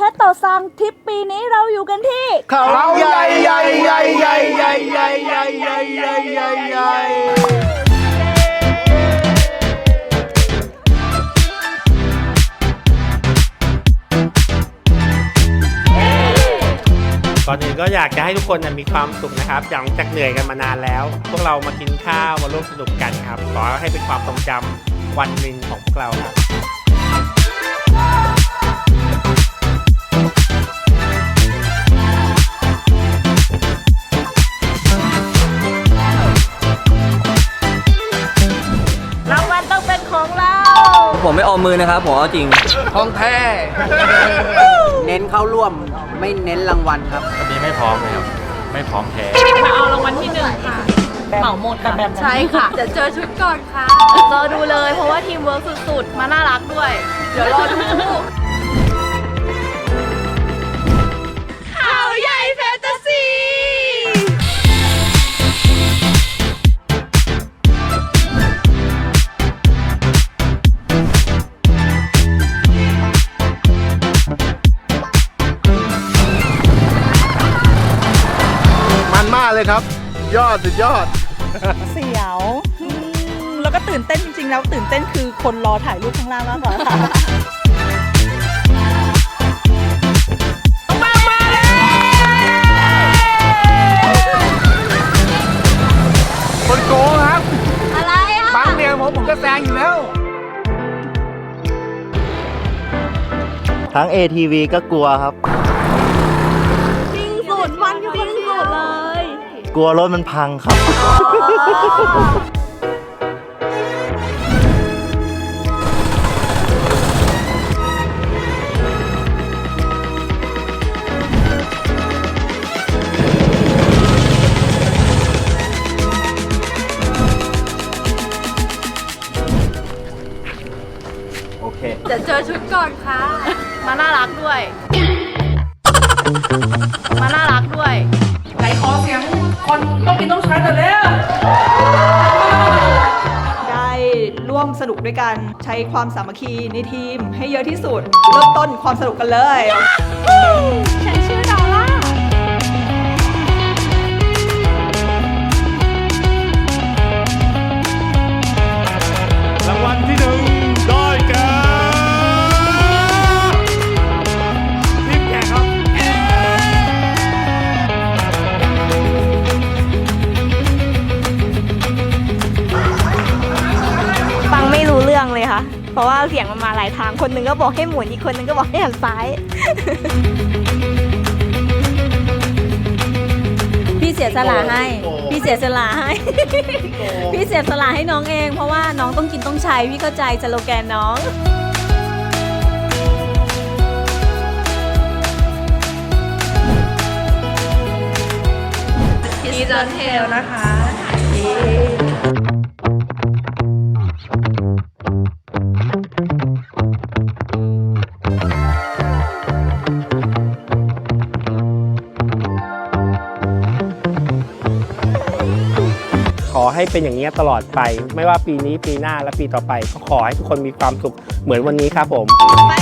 เทสโตซังทริปปีนี้เราอยู่กันที่ เขาใหญ่ใหญ่ใหญ่ใหญ่ใหญ่ใหญ่ใหญ่ใหญ่ใหญ่ใหญ่ใหญ่ก่อนอื่นก็อยากจะให้ทุกคนนะมีความสุขนะครับหลังจากเหนื่อยกันมานานแล้ว พวกเรามากินข้าวมาร่วมสนุกกันครับ ขอให้เป็นความทรงจำวันหนึ่งของพวกเราครับ ผมไม่ออมมือนะครับผมเอาจริงของแท้ เน้นเข้าร่วมไม่เน้นรางวัลครับ วันนี้ไม่พร้อมเลยครับ ไม่พร้อมแท้มาเอารางวัลที่หนึ่งค่ะเหมาหมดค่ะใช่ค่ะเดี๋ยวเจอชุดก่อนค่ะรอดูเลยเพราะว่าทีมเวิร์คสุดๆ มาน่ารักด้วย เดี๋ยวรอดู เลยครับ ยอดสุดยอด เสียวอืมแล้วก็ตื่นเต้นจริงๆ แล้วตื่นเต้นคือคนรอถ่ายรูปข้างล่างมากกว่าค่ะ คนโกงครับ อะไรอะบังเมียผมผมก็แซงอยู่แล้ว ทั้ง ATV ก็กลัวครับ กลัวรถมันพังครับ โอเค เดี๋ยวเจอชุดก่อนค่ะ มาน่ารักด้วย มาน่ารักด้วย ได้ร่วมสนุกด้วยกันใช้ความสามัคคีในทีมให้เยอะที่สุด เริ่มต้นความสนุกกันเลย ฉันชื่อ ราะว่าเสียงมันมาหลายทางคนหนึงก็บอกให้หมุนอีกคนหนึงก็บอกให้หันซ้าย พี่เสียสละให้ พี่เสียสละให้ พี่เสียสละให้น้องเอง เพราะว่าน้องต้องกินต้องใช้พี่เข้าใจสโลแกนน้องอีจอนเทลนะคะ อให้เป็นอย่างนี้ตลอดไป ไม่ว่าปีนี้ปีหน้าและปีต่อไป ก็ขอให้ทุกคนมีความสุขเหมือนวันนี้ครับผมไป